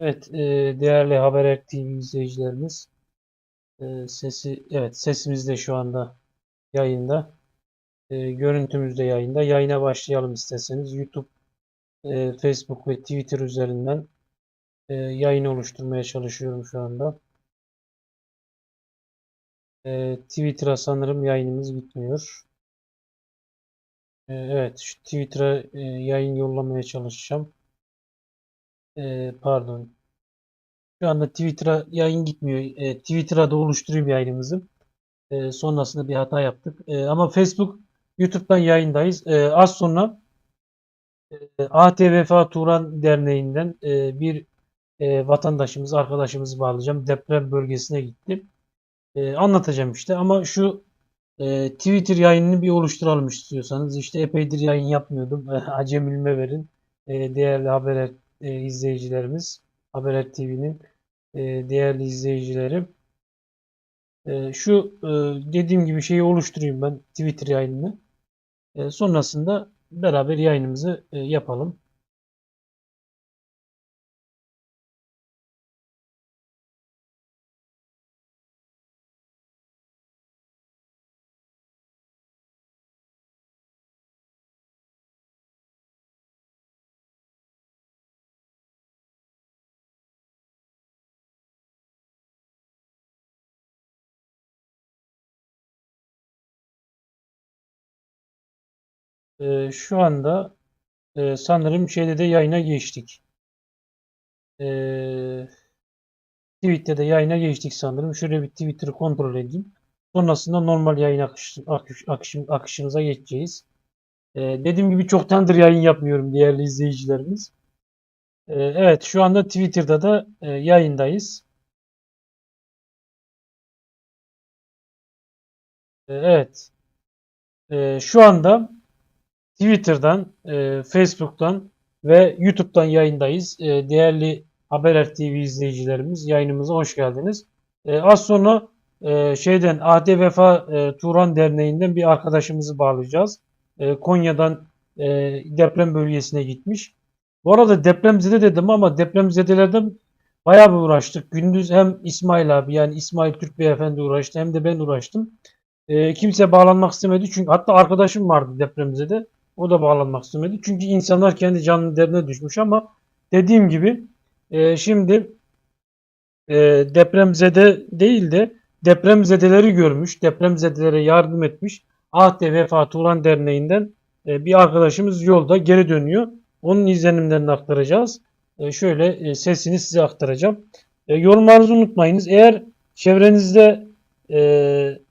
Evet, e, değerli Haber TV izleyicilerimiz, e, sesi, evet sesimiz de şu anda yayında, e, görüntümüz de yayında. Yayına başlayalım isterseniz. YouTube, e, Facebook ve Twitter üzerinden e, yayın oluşturmaya çalışıyorum şu anda. E, Twitter'a sanırım yayınımız bitmiyor. E, evet, şu Twitter'a e, yayın yollamaya çalışacağım. E, pardon. Şu anda Twitter'a yayın gitmiyor. E, Twitter'a da oluşturayım yayınımızı. E, sonrasında bir hata yaptık. E, ama Facebook, YouTube'dan yayındayız. E, az sonra e, ATVFA Turan Derneği'nden e, bir e, vatandaşımız, arkadaşımızı bağlayacağım. Deprem bölgesine gitti. E, anlatacağım işte ama şu e, Twitter yayınını bir oluşturalım istiyorsanız. İşte epeydir yayın yapmıyordum. Acemilme verin. E, değerli haber e, izleyicilerimiz. Haber TV'nin e, değerli izleyicileri. E, şu e, dediğim gibi şeyi oluşturayım ben Twitter yayınını. E, sonrasında beraber yayınımızı e, yapalım. E, şu anda e, sanırım şeyde de yayına geçtik. E, Tweet'te de yayına geçtik sanırım. Şöyle bir Twitter'ı kontrol edeyim. Sonrasında normal yayın akış, akış, akışım, akışımıza geçeceğiz. E, dediğim gibi çoktandır yayın yapmıyorum değerli izleyicilerimiz. E, evet şu anda Twitter'da da e, yayındayız. E, evet. E, şu anda Twitter'dan, e, Facebook'tan ve YouTube'dan yayındayız. E, değerli Haber TV izleyicilerimiz yayınımıza hoş geldiniz. E, az sonra e, şeyden AD Vefa e, Turan Derneği'nden bir arkadaşımızı bağlayacağız. E, Konya'dan e, deprem bölgesine gitmiş. Bu arada depremzede dedim ama depremzedelerden bayağı bir uğraştık. Gündüz hem İsmail abi yani İsmail Türk Beyefendi uğraştı hem de ben uğraştım. E, kimse bağlanmak istemedi çünkü hatta arkadaşım vardı depremzede. O da bağlanmak istemedi. Çünkü insanlar kendi canının derdine düşmüş ama dediğim gibi e, şimdi e, depremzede değil de depremzedeleri görmüş, depremzedelere yardım etmiş. Ahde Vefa Turan Derneği'nden e, bir arkadaşımız yolda geri dönüyor. Onun izlenimlerini aktaracağız. E, şöyle e, sesini size aktaracağım. E, yorumlarınızı unutmayınız. Eğer çevrenizde e,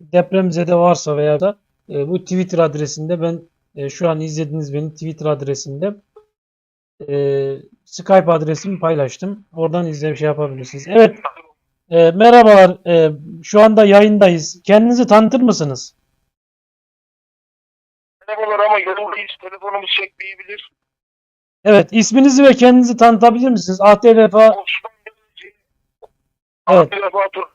depremzede varsa veya da e, bu Twitter adresinde ben e, şu an izlediğiniz benim Twitter adresinde e, Skype adresimi paylaştım. Oradan izleyip şey yapabilirsiniz. Evet. E, merhabalar. E, şu anda yayındayız. Kendinizi tanıtır mısınız? Merhabalar ama yoldayız. Telefonumuz çekmeyebilir. Evet. isminizi ve kendinizi tanıtabilir misiniz? Osman Deveci. Evet. Vefa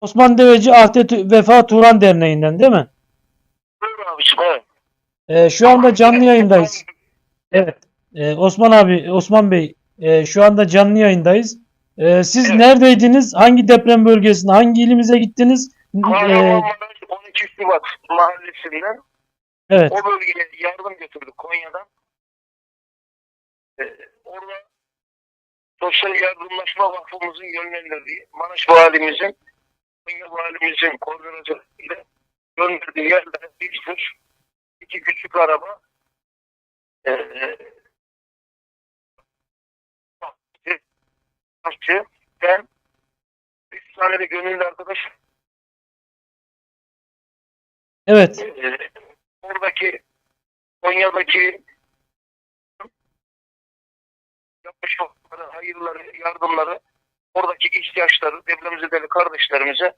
Osman Deveci ATVFA Turan Derneği'nden değil mi? Buyur abiciğim, evet. E, şu anda canlı yayındayız. Evet. E, Osman abi, Osman Bey, e, şu anda canlı yayındayız. E, siz Evet. neredeydiniz? Hangi deprem bölgesine, hangi ilimize gittiniz? E, Kahramanmaraş 12 Şubat mahallesinden evet. o bölgeye yardım götürdük Konya'dan. Ee, orada Sosyal Yardımlaşma Vakfımızın yönlendirdiği Maraş Valimizin Konya Valimizin koordinatörüyle gönderdiği yerlere bir iki küçük araba ee, aşçı, ben üç tane de gönüllü arkadaş Evet. Ee, oradaki Konya'daki yapmış oldukları hayırları, yardımları, oradaki ihtiyaçları depremzedeli kardeşlerimize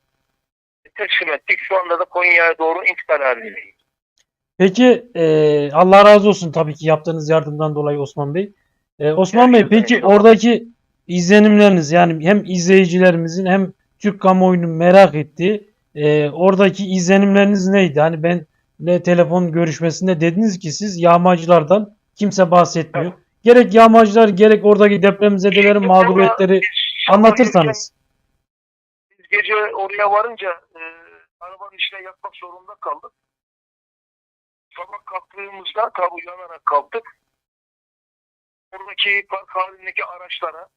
teslim ettik. Şu anda da Konya'ya doğru intikal halindeyiz. Peki e, Allah razı olsun tabii ki yaptığınız yardımdan dolayı Osman Bey. E, Osman Bey peki oradaki izlenimleriniz yani hem izleyicilerimizin hem Türk kamuoyunun merak ettiği e, oradaki izlenimleriniz neydi? Hani ben ne telefon görüşmesinde dediniz ki siz yağmacılardan kimse bahsetmiyor. gerek yağmacılar gerek oradaki depremzedelerin mağduriyetleri anlatırsanız. Biz gece oraya varınca e, arabanın içine yatmak zorunda kaldık. Sabah kalktığımızda tabi uyanarak kalktık. Oradaki park halindeki araçlara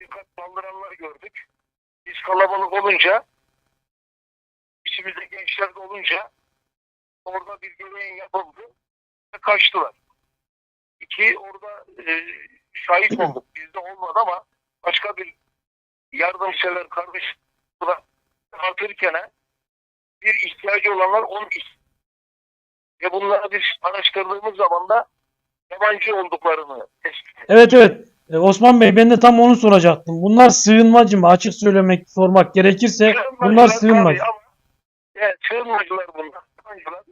dikkat saldıranlar gördük. Biz kalabalık olunca içimizde gençler de olunca orada bir gereğin yapıldı ve kaçtılar. İki orada e, şahit olduk. Bizde olmadı ama başka bir yardımsever kardeş burada anlatırken bir ihtiyacı olanlar onun iht- ve bunları biz araştırdığımız zaman da yabancı olduklarını tespit ettik. Evet evet. E, Osman Bey ben de tam onu soracaktım. Bunlar sığınmacı mı? Açık söylemek sormak gerekirse bunlar sığınmacı. tabii ama- Evet, sığınmacılar bunlar. Sığınmacılar.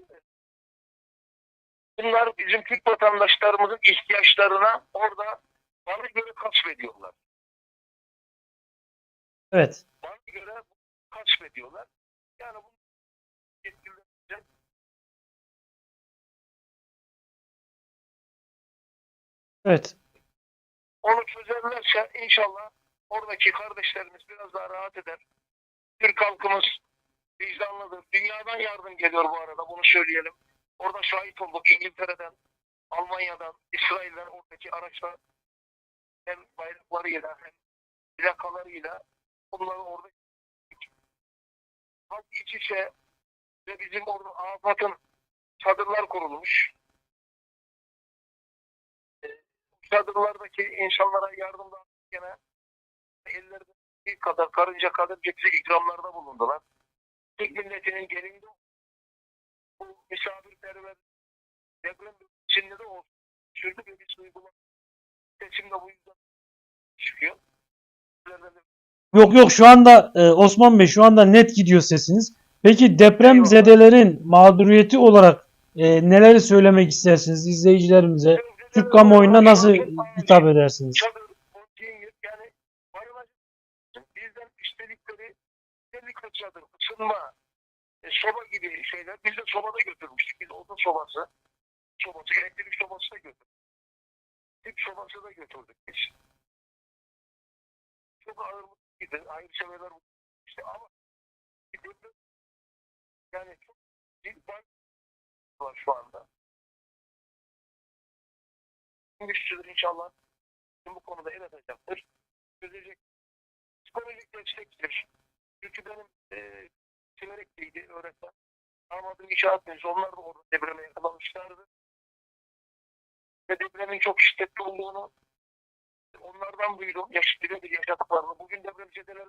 Bunlar bizim Türk vatandaşlarımızın ihtiyaçlarına orada bana göre kasvediyorlar. Evet. Bana göre kasvediyorlar. Yani bu Evet. onu çözerlerse inşallah oradaki kardeşlerimiz biraz daha rahat eder. Türk halkımız vicdanlıdır. Dünyadan yardım geliyor bu arada bunu söyleyelim. Orada şahit olduk İngiltere'den, Almanya'dan, İsrail'den oradaki araçlar hem bayraklarıyla hem plakalarıyla bunları orada halk iç içe ve bizim orada AFAD'ın çadırlar kurulmuş. Çadırlardaki insanlara yardımda gene ellerinde bir kadar karınca kadar bize ikramlarda bulundular. Türk milletinin gelinde bu misafirperver deprem içinde de olsun. Sürdü ve biz uygulama seçimde bu yüzden çıkıyor. Yok yok şu anda e, Osman Bey şu anda net gidiyor sesiniz. Peki depremzedelerin mağduriyeti olarak e, neleri söylemek istersiniz izleyicilerimize? Türk kamuoyuna nasıl hitap edersiniz? yani bizden istedikleri ısınma, e, soba gibi şeyler biz de sobada götürmüştük. Biz odun sobası, sobası, elektrik sobası da götürdük. Tüp sobası da götürdük biz. Çok ağırlıklıydı. Hayırseverler işte ama bir deprem- yani çok bir var şu anda. Güçlüdür inşallah bu konuda el atacaktır. Çözecek. Psikolojik destektir. Çünkü benim e, Siverek'teydi öğretmen. Damadım inşaat mühendisi. Onlar da orada depreme yakalanmışlardı. Ve depremin çok şiddetli olduğunu onlardan duydum. Yaş, birebir yaşadıklarını. Bugün depremzedeler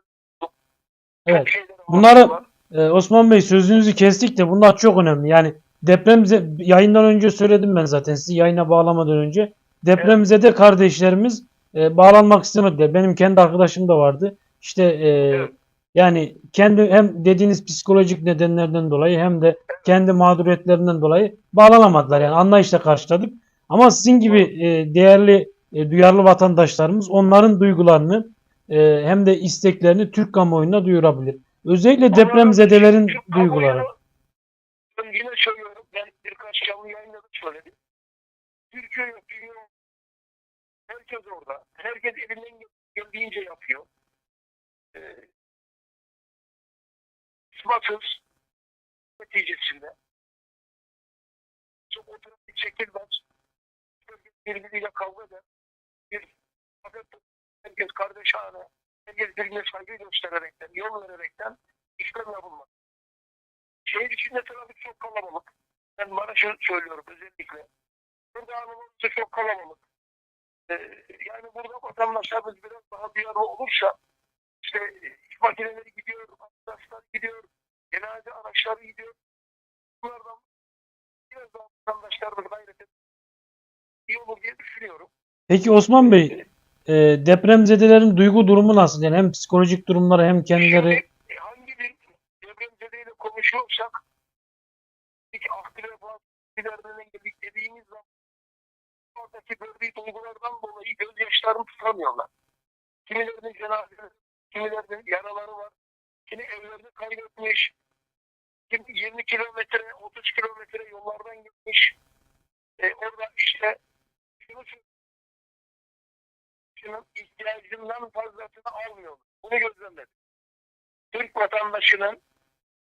Evet. Bunları-. E, Osman Bey sözünüzü kestik de bunlar çok önemli. Yani depremze yayından önce söyledim ben zaten sizi yayına bağlamadan önce. Depremzede kardeşlerimiz e, bağlanmak istemediler. Benim kendi arkadaşım da vardı. İşte e, Evet. yani kendi hem dediğiniz psikolojik nedenlerden dolayı hem de kendi mağduriyetlerinden dolayı bağlanamadılar. Yani anlayışla karşıladık. Ama sizin gibi e, değerli e, duyarlı vatandaşlarımız onların duygularını e, hem de isteklerini Türk kamuoyuna duyurabilir. Özellikle depremzedelerin duyguları. Ben yine söylüyorum. Ben birkaç canlı yayında da söyledim. Türkiye dünya. Herkes orada. Herkes elinden geldiğince yapıyor. Ee, ismatsız neticesinde çok otomatik çekilmez. Herkes birbiriyle kavga eder. Bir herkes kardeşane, herkes birbirine saygı göstererekten, yol vererekten işlem yapılmaz. Şehir içinde trafik çok kalabalık. Ben Maraş'ı söylüyorum özellikle. Burada Anadolu'da çok kalabalık. Ee, yani burada vatandaşlarımız biraz daha duyarlı olursa işte iş makineleri gidiyor, arkadaşlar gidiyor, cenaze araçları gidiyor. Bunlardan biraz daha vatandaşlarımız gayret et. iyi olur diye düşünüyorum. Peki Osman Bey e, depremzedelerin duygu durumu nasıl? Yani hem psikolojik durumları hem kendileri Şimdi hangi bir depremzedeyle konuşuyorsak ilk aklı vefa ilerlerine geldik dediğimiz zaman oradaki gördüğü duygulardan dolayı gözyaşlarını tutamıyorlar. Kimilerinin cenazeleri, kimilerinin yaraları var. Kimi evlerini kaybetmiş. Kimi 20 kilometre, 30 kilometre yollardan gitmiş. E, orada işte şunu vatandaşının ihtiyacından fazlasını almıyorlar. Bunu gözlemledim. Türk vatandaşının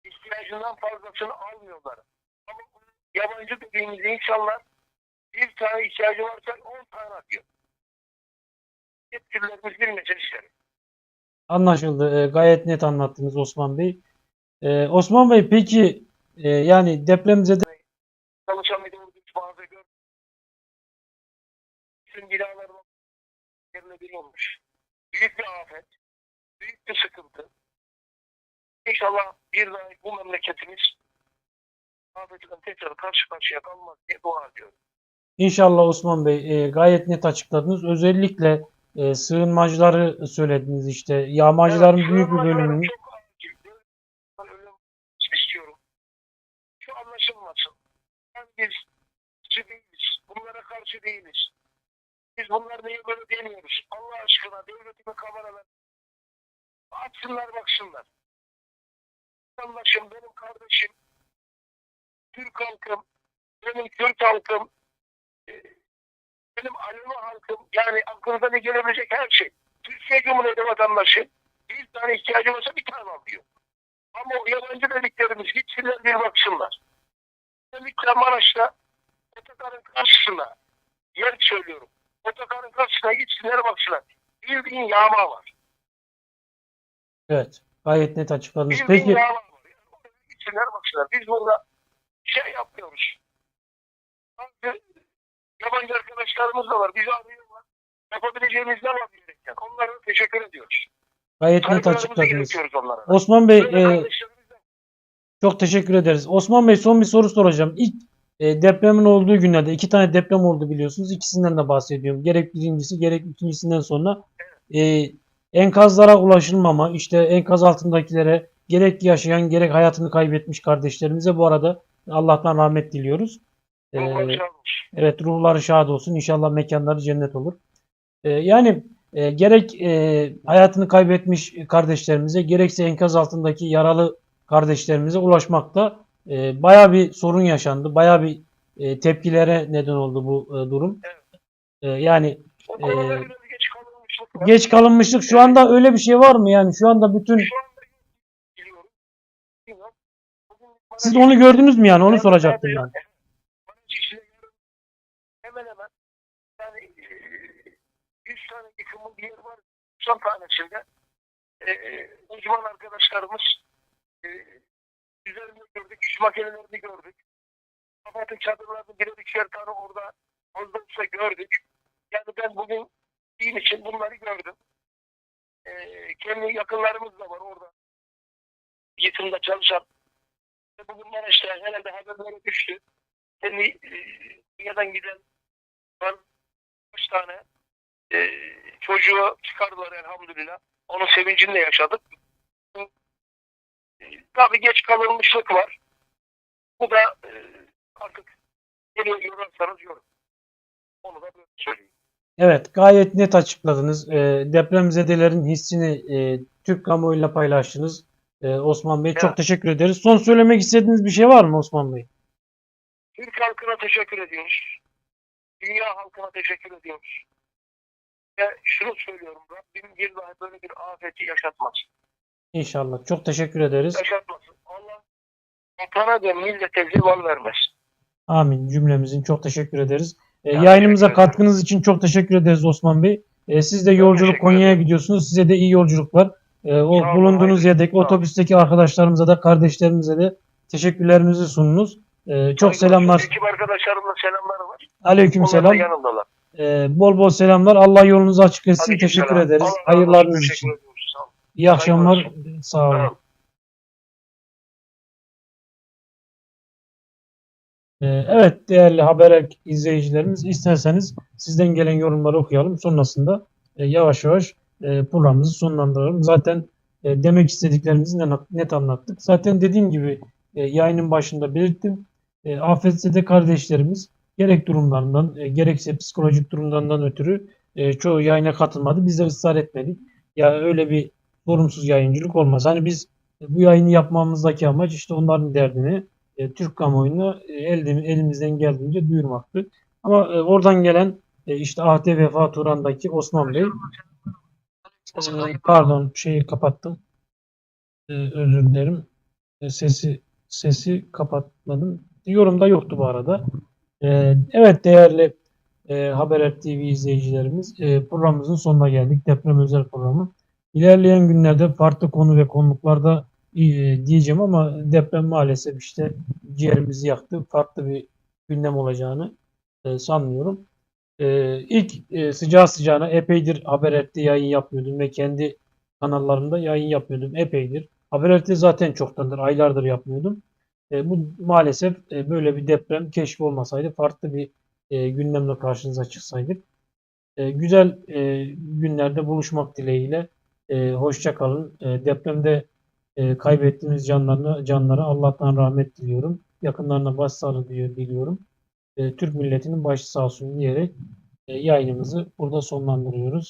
ihtiyacından fazlasını almıyorlar. Ama yabancı dediğimiz insanlar bir tane ihtiyacı varsa 10 tane atıyor. Yetkililerimiz bilmesin isterim. Anlaşıldı. E, gayet net anlattınız Osman Bey. E, Osman Bey peki e, yani depremzede Çalışan bir bazı gör. Bütün binaların yerine bir olmuş. Büyük bir afet. Büyük bir sıkıntı. İnşallah bir daha bu memleketimiz afetle tekrar karşı karşıya kalmaz diye dua ediyorum. İnşallah Osman Bey e, gayet net açıkladınız. Özellikle e, sığınmacıları söylediniz işte. Yağmacıların Evet, büyük bir bölümünün çok istiyorum. Şu anlaşılmasın. Ben biz değiliz. Bunlara karşı değiliz. Biz bunlar niye böyle demiyoruz? Allah aşkına devletime kameralar açsınlar baksınlar. Vatandaşım, benim kardeşim, Türk halkım, benim Kürt halkım, benim Alevi halkım, yani aklınıza ne gelebilecek her şey. Türkiye Cumhuriyeti vatandaşı bir tane ihtiyacı olsa bir tane alıyor. Ama o yabancı dediklerimiz gitsinler bir baksınlar. Özellikle Maraş'ta otogarın karşısına yer söylüyorum. Otogarın karşısına gitsinler baksınlar. Bildiğin yağma var. evet gayet net açıkladınız. Bildiğin Peki yağma var. Yani gitsinler baksınlar. Biz burada şey yapmıyoruz. Yabancı arkadaşlarımız da var. Bizi arıyorlar. Yapabileceğimiz ne var diyerekten. Onlara teşekkür ediyoruz. gayet net açıkladınız. Osman Bey e, çok teşekkür ederiz. Osman Bey son bir soru soracağım. İlk e, depremin olduğu günlerde iki tane deprem oldu biliyorsunuz. İkisinden de bahsediyorum. Gerek birincisi gerek ikincisinden sonra e, enkazlara ulaşılmama, işte enkaz altındakilere gerek yaşayan gerek hayatını kaybetmiş kardeşlerimize bu arada Allah'tan rahmet diliyoruz. E, olsun. Evet ruhları şad olsun. İnşallah mekanları cennet olur. Ee, yani e, gerek e, hayatını kaybetmiş kardeşlerimize gerekse enkaz altındaki yaralı kardeşlerimize ulaşmakta e, baya bir sorun yaşandı. Baya bir e, tepkilere neden oldu bu e, durum. E, yani Ee, biraz geç kalınmışlık geç kalınmışlık şu anda öyle bir şey var mı? Yani şu anda bütün Şu siz onu gördünüz mü yani onu soracaktım ben. 90 tane şeyde e, uzman arkadaşlarımız e, üzerini gördük, şu makinelerini gördük. Kafatın çadırlarını birer üçer tane orada fazla gördük. Yani ben bugün din için bunları gördüm. E, kendi yakınlarımız da var orada. Yıkımda çalışan. E, bugünler işte herhalde haberlere düştü. Kendi e, dünyadan giden var. Üç tane e, çocuğu çıkardılar elhamdülillah. Onun sevincini de yaşadık. E, tabii geç kalınmışlık var. Bu da e, artık nereye yorarsanız yorun. Onu da böyle söyleyeyim. Evet, gayet net açıkladınız. E, depremzedelerin hissini e, Türk kamuoyuyla paylaştınız. E, Osman Bey çok Evet. teşekkür ederiz. Son söylemek istediğiniz bir şey var mı Osman Bey? Türk halkına teşekkür ediyoruz. Dünya halkına teşekkür ediyoruz. Ve şunu söylüyorum Rabbim bir daha böyle bir afeti yaşatmasın. İnşallah. Çok teşekkür ederiz. Yaşatmasın. Allah vatana ve millete zeval vermesin. Amin cümlemizin. Çok teşekkür ederiz. E, Ya, yayınımıza katkınız için çok teşekkür ederiz Osman Bey. E, siz de yolculuk Konya'ya gidiyorsunuz. Size de iyi yolculuklar. E, o olun, bulunduğunuz hayırlı. yerdeki olun. otobüsteki arkadaşlarımıza da kardeşlerimize de teşekkürlerimizi sununuz. E, çok selamlar. Ekip arkadaşlarımla selamlar var. Aleyküm Onlar selam. yanımdalar. E, bol bol selamlar. Allah yolunuzu açık etsin. Aleyküm teşekkür selam. ederiz. Allah Hayırlarınız için. olun. İyi akşamlar. Sağ olun. Ee, Evet değerli haber izleyicilerimiz isterseniz sizden gelen yorumları okuyalım. Sonrasında e, yavaş yavaş e, programımızı sonlandıralım. Zaten e, demek istediklerimizi net, anlattık. Zaten dediğim gibi yayının başında belirttim. E, afetzede kardeşlerimiz gerek durumlarından e, gerekse psikolojik durumlarından ötürü e, çoğu yayına katılmadı. Biz de ısrar etmedik. Ya öyle bir sorumsuz yayıncılık olmaz. Hani biz e, bu yayını yapmamızdaki amaç işte onların derdini e, Türk kamuoyuna e, elde, elimizden geldiğince duyurmaktı. Ama e, oradan gelen e, işte ATV Turan'daki Osman Bey. Ee, Pardon şeyi kapattım. Ee, özür dilerim. Ee, sesi sesi kapatmadım. Yorumda yoktu bu arada. Ee, evet değerli e, Haber TV izleyicilerimiz e, programımızın sonuna geldik. Deprem özel programı. İlerleyen günlerde farklı konu ve konuklarda e, diyeceğim ama deprem maalesef işte ciğerimizi yaktı. Farklı bir gündem olacağını sanmıyorum. İlk sıcağı sıcağına epeydir Haber yayın yapmıyordum ve kendi kanallarımda yayın yapmıyordum epeydir. Haber zaten çoktandır, aylardır yapmıyordum. E, bu maalesef e, böyle bir deprem keşfi olmasaydı farklı bir e, gündemle karşınıza çıksaydık. E, güzel e, günlerde buluşmak dileğiyle. E, hoşça kalın. E, depremde e, kaybettiğimiz canlarına, canlara Allah'tan rahmet diliyorum. Yakınlarına başsağlığı diyor, diliyorum. E, Türk milletinin başı sağ olsun diyerek e, yayınımızı burada sonlandırıyoruz.